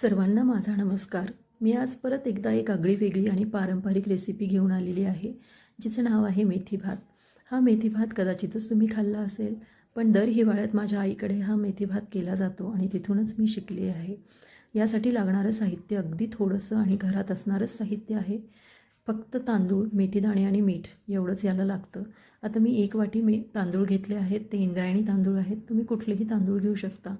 सर्वांना माझा नमस्कार. मी आज परत एकदा एक आगळी वेगळी आणि पारंपरिक रेसिपी घेऊन आलेली आहे जिचं नाव आहे मेथी भात. हा मेथी भात कदाचितच तुम्ही खाल्ला असेल पण दर हिवाळ्यात माझ्या आईकडे हा मेथी भात केला जातो आणि तिथूनच मी शिकले आहे. यासाठी लागणारं साहित्य अगदी थोडंसं आणि घरात असणारंच साहित्य आहे. फक्त तांदूळ मेथीदाणे आणि मीठ एवढंच याला लागतं. आता मी एक वाटी मे तांदूळ घेतले आहेत ते इंद्रायणी तांदूळ आहेत. तुम्ही कुठलेही तांदूळ घेऊ शकता.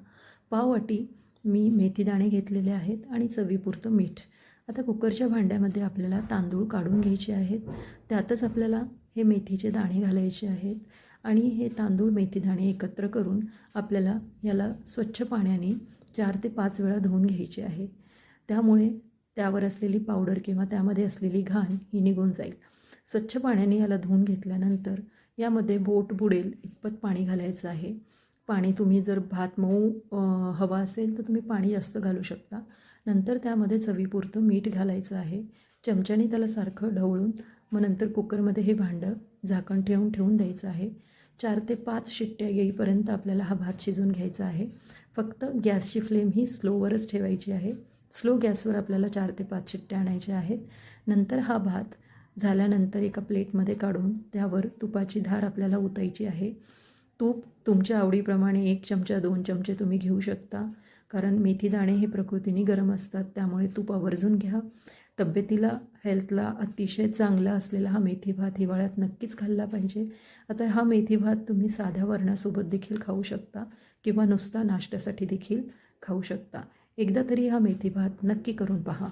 पाव वाटी मी मेथीदाणे घेतलेले आहेत आणि चवीपुरतं मीठ. आता कुकरच्या भांड्यामध्ये आपल्याला तांदूळ काढून घ्यायचे आहेत. त्यातच आपल्याला हे मेथीचे दाणे घालायचे आहेत आणि हे तांदूळ मेथीदाणे एकत्र करून आपल्याला याला स्वच्छ पाण्याने चार ते पाच वेळा धुवून घ्यायचे आहे. त्यामुळे त्यावर असलेली पावडर किंवा त्यामध्ये असलेली घाण ही निघून जाईल. स्वच्छ पाण्याने याला धुवून घेतल्यानंतर यामध्ये बोट बुडेल इतपत पाणी घालायचं आहे. पाणी तुम्ही जर भात मऊ हवा असेल तर तुम्ही पाणी जास्त घालू शकता. नंतर त्यामध्ये चवीपुरतं मीठ घालायचं आहे. चमच्याने त्याला सारखं ढवळून मग नंतर कुकरमध्ये हे भांडं झाकण ठेवून ठेवून द्यायचं आहे. चार ते पाच शिट्ट्या येईपर्यंत आपल्याला हा भात शिजवून घ्यायचा आहे. फक्त गॅसची फ्लेम ही स्लोवरच ठेवायची आहे. स्लो गॅसवर आपल्याला चार ते पाच शिट्ट्या आणायच्या आहेत. नंतर हा भात झाल्यानंतर एका प्लेटमध्ये काढून त्यावर तुपाची धार आपल्याला ओतायची आहे. तूप तुमच्या आवडीप्रमाणे एक चमचा दोन चमचे तुम्ही घेऊ शकता. कारण मेथी दाणे हे प्रकृतीने गरम असतात त्यामुळे तूप आवर्जून घ्या. तब्येतीला हेल्थला अतिशय चांगला असलेला हा मेथी भात हिवाळ्यात नक्कीच खाल्ला पाहिजे. आता हा मेथी भात तुम्ही साध्या वरणासोबत देखील खाऊ शकता किंवा नुसता नाश्त्यासाठी देखील खाऊ शकता. एकदा तरी हा मेथी भात नक्की करून पहा.